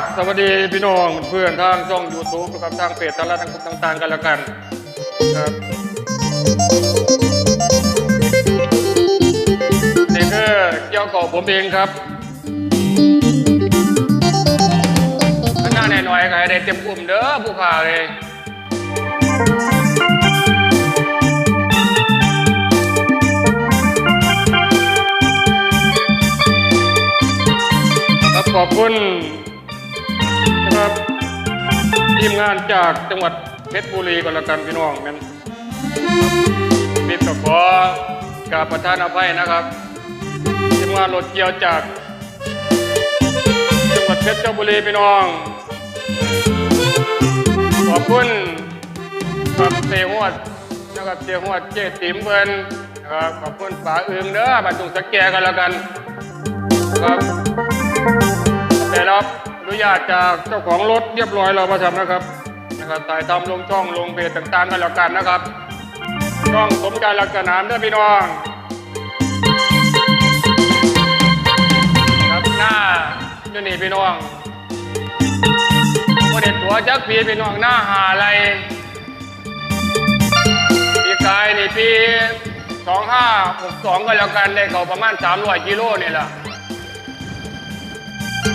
บสวัสดีพี่น้องเพื่อนทางช่องยูทูบกับทางเพจทางร้านต่างๆกันแล้วกันครับนี่คือเกี่ยวกับผมเองครับหน้าแน่หน่อยก็ให้ได้เต็มกลุ่มเด้อผู้ข่าเลยขอบคุณ ครับทีมงานจากจังหวัดเพชรบุรีก็แล้วกันพี่น้องแมันมีกับขอกราบประทานอภัยนะครับทีมงานรถเกี่ยวจาก จังหวัดเพชรบุรีพี่น้อง ขอบคุณครับเตหวดนะครับเตหวดเจติ๋มเพิ่นนะครับขอบคุณป๋าอึงเด้อบัตรตุงสแกกันแล้วกัน ครับได้รับ นุญาตจากเจ้าของรถเรียบร้อยเราประทำนะครับนะครับถ่ายทำลงช่องลงเพจต่างๆกันแล้วกันนะครับช่องสมใจรักสนามด้วยพี่น้องครับหน้าอยู่นี่พี่น้องวันเด็ดตัวจักปีพี่น้องหน้าหาอะไรปีกายนี่ปี2562ก็แล้วกันได้เขาประมาณ300กิโลนี่แหละ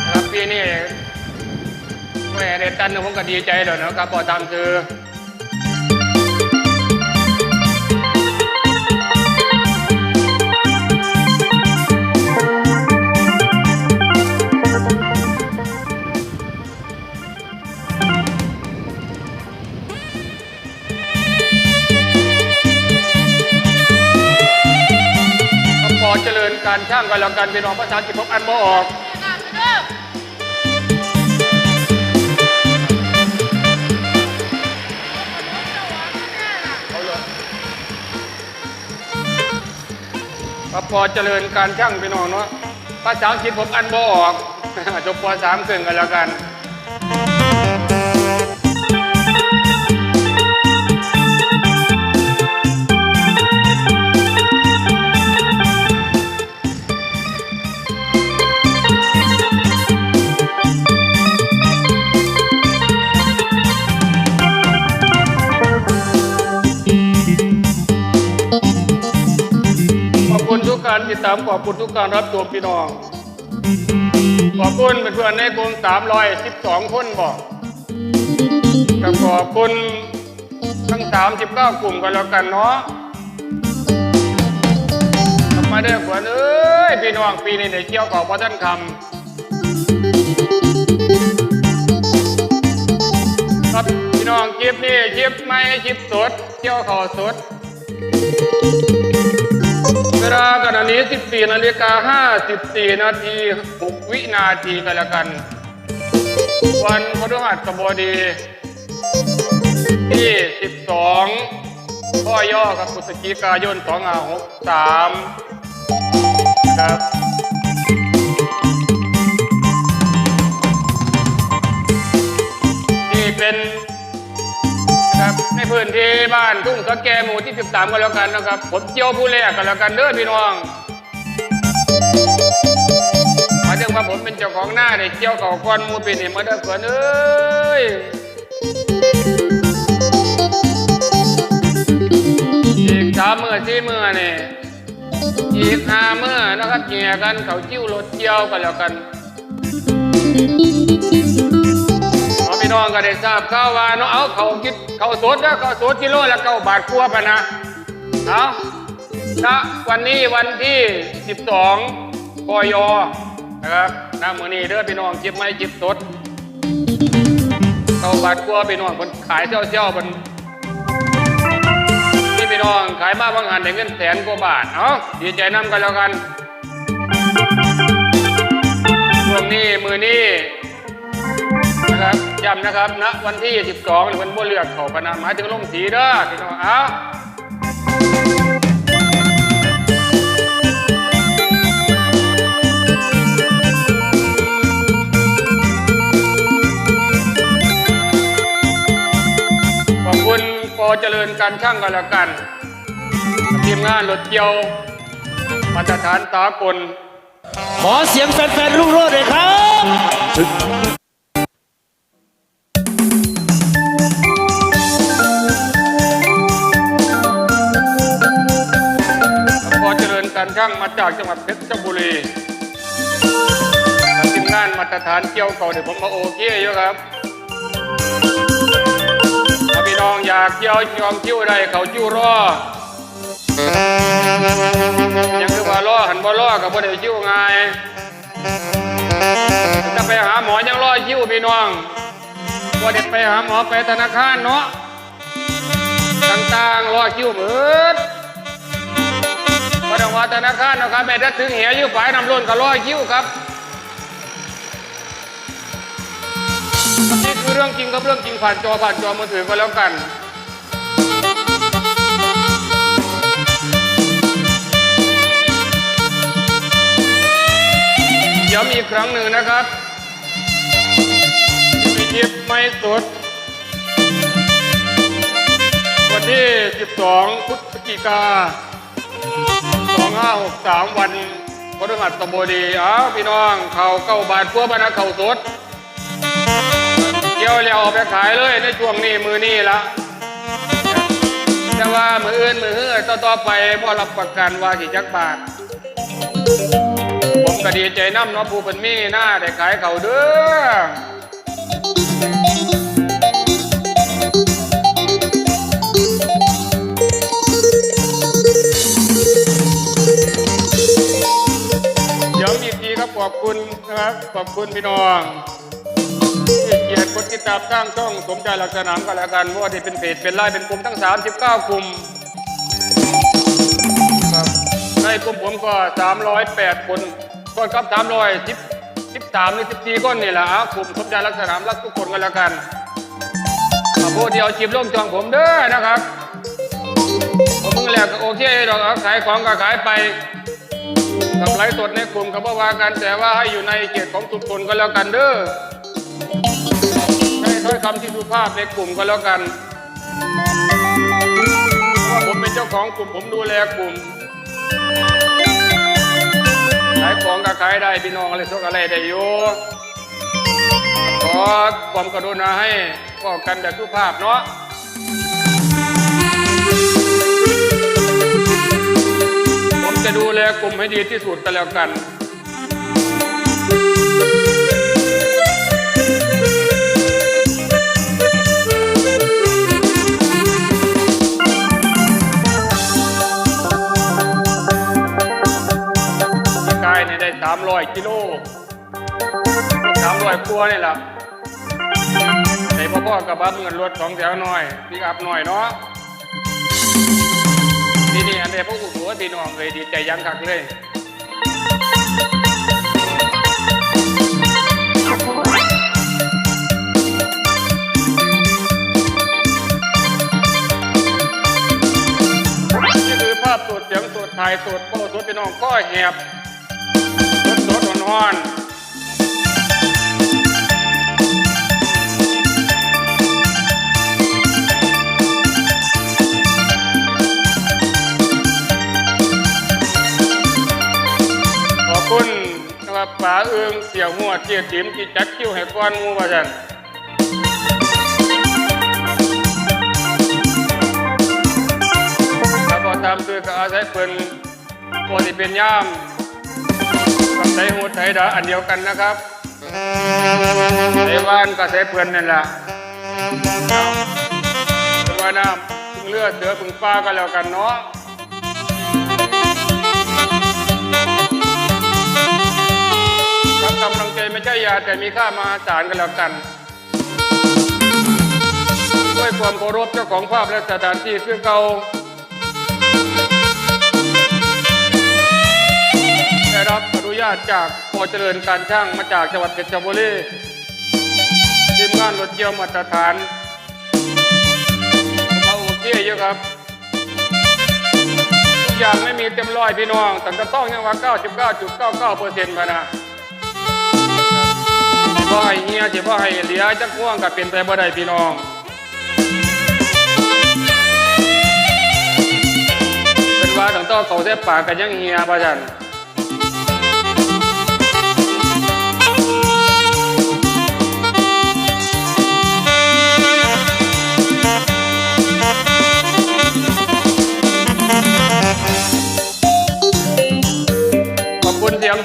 ครับปีนี้ ม่ได้ตันผมก็ดีใจแล้วนะครับพอทำคือพอเจริญการช่างกันแล้วกันพี่น้องภาษาจีนผมอันบ่ออก ครับพอเจริญการช่างพี่น้องเนาะภาษาอังกฤษผมอันบ่ออกจบปสามครึ่งกันแล้วกัน ติดตามขอบคุณทุกการรับชมพี่น้อง ขอบคุณเพื่อนในกลุ่ม312 คนบอกก็ขอบคุณทั้ง 39 กลุ่มกันแล้วกันเนาะกลับมาเด้อขวัญเอ้ยพี่น้องปีนี้ได้เกี่ยวกับพระท่านคำครับพี่น้องคลิปนี้คลิปไม่คลิปสดเกี่ยวข่าวสด เวลาขณะนี้ 14นาฬิกา54 นาที 6 วินาทีกันละกัน วันพฤหัสบดีที่ 12 ข้อย่อครับพฤศจิกายน 2563ครับ พื้นที่บ้านทุ่งสะแกหมู่ที่ 13กันแล้วกันนะครับ ผมเจียวผู้แรกกันแล้วกันเด้อพี่น้องมายถึงว่าผมเป็นเจ้าของหน้าได้เจียวเก่าก้อนหมูเป็นเห็นมาเด้อเกินเอ้ยอีกสามมือสี่มือนี่อีกห้ามือนะครับเกี่ยกันเขาจิ้วรถเจียวกันแล้วกัน น้องก็ได้ทราบข่าวว่าเนาะเอาเขาคิดเขาสดนะเขาสดกิโลละเก้าบาทกว่าปะนะเอาณวันนี้วันที่ 12กยนะครับณมื้อนี้เด้อพี่น้องจิบไม่จิบสดเก้าบาทกว่าพี่น้องคนขายเซี่ยวๆมันนี่พี่น้องขายมาบางหันได้เงินแสนกว่าบาทเอาดีใจนํกันแล้วกันช่วงนี้มือนี้ ย้ำนะครับณวันที่ 12นี่เพิ่นบ่เลือกเขาพนะหมายถึงลงสีเด้อพี่น้องอ้าขอบคุณปอเจริญการช่างกันแล้วกันทีมงานรถเกี่ยวมาตรฐานตากลขอเสียงแฟนๆลูกโลดเลยครับ ช่างมาจากจังหวัดเพชรบุรีทีมงานมาตรฐานเกี่ยวเก่าเดี๋ยวผมมาโอเคอยู่ครับถ้าพี่น้องอยากเกี่ยวยอมคิ้วได้เขาคิ้วรอยังคือว่าล่อหันบ่ล่อกับบ่ได้คิ้วง่ายจะไปหาหมอยังล่อคิ้วพี่น้องบ่ได้ไปหาหมอไปธนาคารเนาะต่างๆล่อคิ้วเหมือน บ่ต้องว่าธนาคารนะครับแม่ถ้าถึงเหยอยู่ฝ่ายนำล้นก็ล่อคิ้วครับนี่คือเรื่องจริงกับเรื่องจริงผ่านจอผ่านจอมือถือก็แล้วกันย้ำอีกครั้งหนึ่งนะครับมีคลิปไม่สดวันที่ 12 พฤศจิกา 2563วันพฤหัสบดีอ้าวพี่น้องเขาเก้าบาทพวกบรรณาเขาสดเกี่ยวแล้วเอาไปขายเลยในช่วงนี้มือนี้ละแต่ว่ามืออื่นมือเฮือต่อต่อไปพ่รับประกันว่ากี่จักบาท ผมก็ดีใจน้ำเนาะผู้เป็นมีหน้าได้ขายเขาเด้อ อบคุณนะครับ ขอบคุณพี่น้องที่เกียรติกดติดตามสร้งช่องสมใจหลักสนามกันแล้วกันว่าที่เป็นเพจเป็นไลน์เป็นกลุ่มทั้ง 39 กลุ่มครับในกลุ่มผมก็ 308 คนก็ครับ310 13หรือ14คนนี่แหละกลุ่มสมใจรักสนามรักทุกคนกันแล้วกันอะผู้เดียวจิบล่มจองผมเด้อนะครับผมมึงแหลกโอเคดอกขายของก็ขายไป กับไลฟ์สดในกลุ่มก็บ่ว่ากันแต่ว่าให้อยู่ในเขตของชุมชนก็แล้วกันเด้อให้ถ้อยคำที่สุภาพในกลุ่มก็แล้วกันเพราะว่าผมเป็นเจ้าของกลุ่มผมดูแลกลุ่มขายของก็ขายได้พี่น้องอะไรสักอะไรได้อยู่ขอความกรุณาให้ป้องกันแบบสุภาพเนาะ จะดูแลกลุ่มให้ดีที่สุดกันแล้วกันกายเนี่ยได้สามร้อยกิโลสามร้อยกว่านี่แหละไอ้พ่อๆกับบัสเงินรถสองแถวหน่อยพี่อัพหน่อยเนาะ นี่นี่อันนี้พวกอุหัวพี่น้องเลยดีใจยังคักเลยนี่คือภาพสดเสียงสดถ่ายสดโป้สดพี่น้องก็แหบสดสดๆร้อนๆ นะครับป๋าเอืองเสี่ยวหัวเจียจิ๋มที่จัดคิวให้ก้อนมูว่าจันถ้าพอตามซื้อก็อาศัยเพิ่นปกติเป็นย่ามกับไสหูไสดาอันเดียวกันนะครับไสว่านกับไสเพื่อนนั่นแหละเอาเป็นว่าน้ำพึ่งเลือดเสือพึ่งฟ้าก็แล้วกันเนาะ ช่ยาแต่มีค่ามหาศาลกันแล้วกัน ด้วยความเคารพเจ้าของภาพและสถานที่คือเก่าได้รับอนุญาตจากพอเจริญการช่างมาจากจังหวัดเพชรบุรีทีมงานรถเกี่ยวมาตรฐานมาโอเคเยอะครับทุกอย่างไม่มีเต็มร้อยพี่น้องแต่ก็ต้องยังว่า 99.99เปนะ บ่ให้เฮียสิบ่ให้เหลียจักห่วงกับเป็นไปบ่ได้พี่น้องเป็นว่าตั้งแต่เขาเส้ปากกันยังเฮียประจัน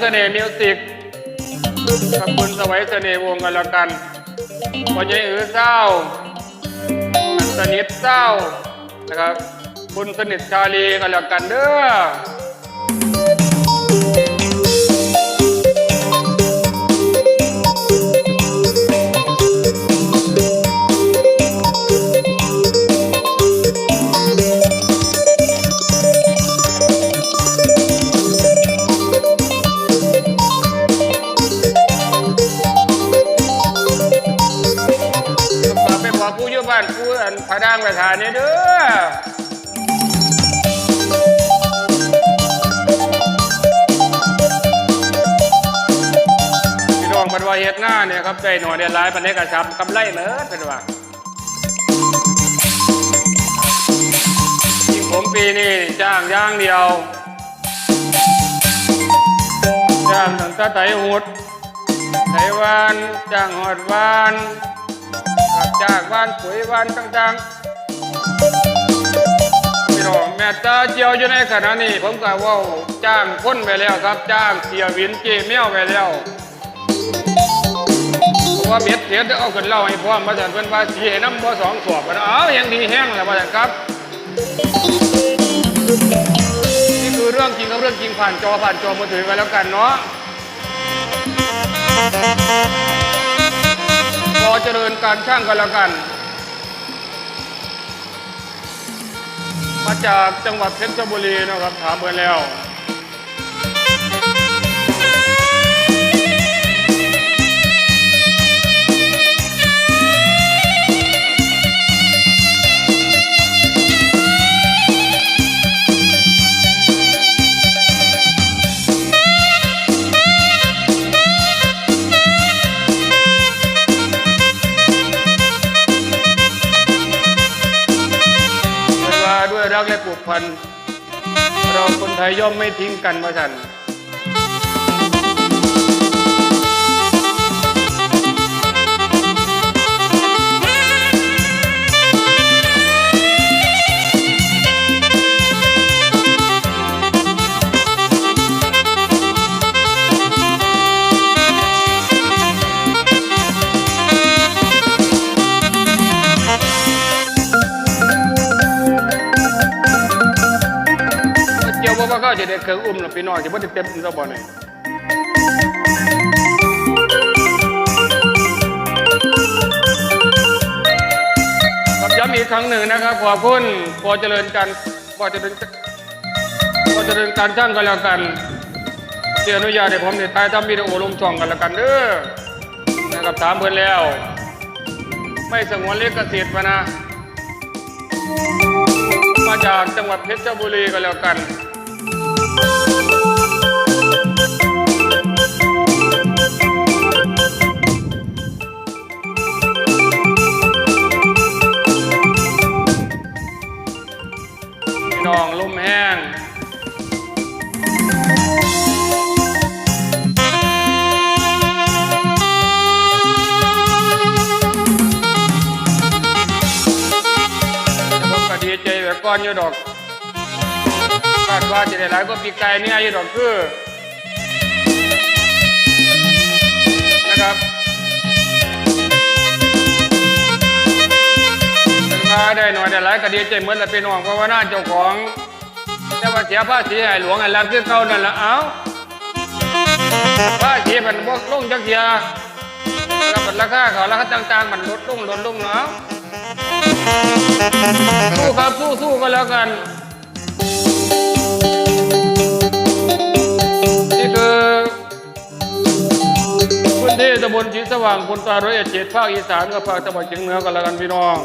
เสน่ห์มิวสิก กับคุณสวัยเสน่ห์วงกันแล้วกันปัญญ่อือเศร้าอันสนิทเศร้านะครับ คุณสนิทชาลีกันแล้วกันเด้อ พระดังประธานนี่เด้อพี่น้องบรรวาเฮ็ดหน้าเนี่ยครับได้หน่อยได้หลายปันนี้กระชับกำไรเหมือนเป็นว่ายิ่งผมปีนี้จ้างย่างเดียวจ้างตั้งแต่ไตหุดไตวันจ้างหอดวาน จ้างวานปุ๋ยวานต่างๆพี่น้องแม่ตาเจียวอยู่ในขณะนี้ ผมก็ว่าจ้างคนไปแล้วครับ จ้างเสียวินเจเมียวไปแล้วเพราะว่าเบ็ดเสียจะเอาขึ้นเล่าให้พ่อมาสั่นเพิ่นว่าสีให้น้ำบ่สองสอบนะเอาอย่างดีแห้งแล้วว่าสั่นครับนี่คือเรื่องจริงกับเรื่องจริงผ่านจอผ่านจอมือถือกันแล้วกันเนาะ อเจริญการช่างกันแล้วกัน มาจากจังหวัดเพชรบุรีนะครับถามเบอร์แล้ว พัน เราคนไทยย่อมไม่ทิ้งกันมาสัน กี่ยวว่าว่าเขาจะได้เครื่องอุ้มหรือพี่น้องจะไม่ได้เต็มสบอนี่ครับย้ำอีกครั้งหนึ่งนะครับขอบคุณพอเจริญกันพอเจริญพอเจริญการช่างกันแล้วกันเสียอนุญาตให้ผมเนี่ยถ่ายทำวิดีโอลงช่องกันแล้วกันเด้อนะครับถามเพื่อนแล้ว ไม่สงวนลิขสิทธิ์มานะมาจากจังหวัดเพชรบุรีกันแล้วกัน พี่ คาดว่าจะได้หลายก็ปีไก่เนี่ยอยู่ดอกคือนะครับเป็นว่าได้หน่อยได้หลายก็ดีใจเหมือนละพี่น้องเพราะว่าหน้าเจ้าของแต่ว่าเสียภาษีให้หลวงให้รัฐคือเก่านั่นละเอ้าภาษีมันบกลงจักเทียแล้วก็ราคาเขาราคาต่างๆ มันลดลงลดลงเนาะสู้ครับสู้สู้กันแล้วกัน ที่ตำบลชีสว่างพลตาร้อยเอ็ดเจ็ดภาคอีสานกับภาคตะวันเฉียงเหนือกันละกันพี่น้อง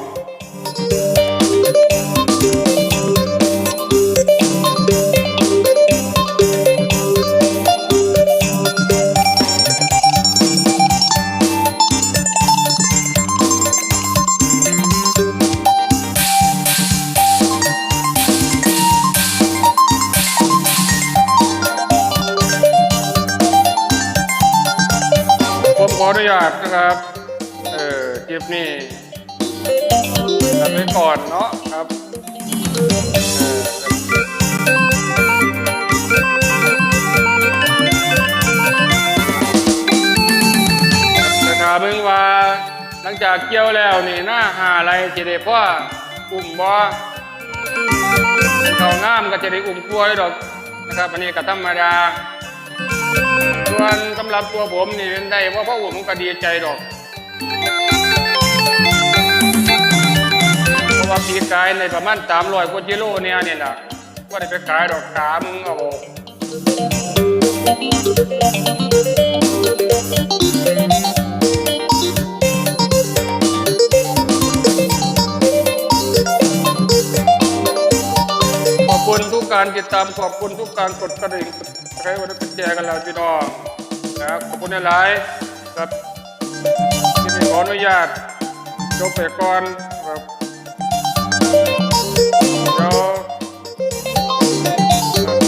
เมื่อหลังจากเกี่ยวแล้วนี่หน้าหาอะไรจะได้พ่ออุ่มบ่เขางามก็จะได้อุ่มกลัวยดอกนะครับอันนี้ก็ธรรมดาส่วนสำหรับตัวผมนี่เป็นได้ว่าพ่ออุ่มก็ดีใจดอกเพราะว่าปีกายในประมาณสามร้อยกว่ากิโลเนี่ยนี่ยนะว่าได้ไปขายดอกขามึงเอาข การติดตามขอบคุณทุกการกดกระดิ่งใครวันนี้เป็นแจกันแล้วพี่น้องนะขอบคุณหลายๆครับที่นี่ขออนุญาตจบไปก่อนครับเดี๋ยว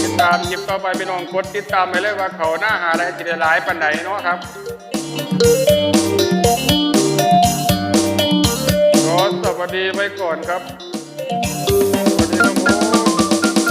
ติดตามหยิบต่อไปพี่น้องกดติดตามไปเลยว่าเขาหน้าหาอะไรจะได้หลายปันไหนเนาะครับขอสวัสดีไว้ก่อนครับ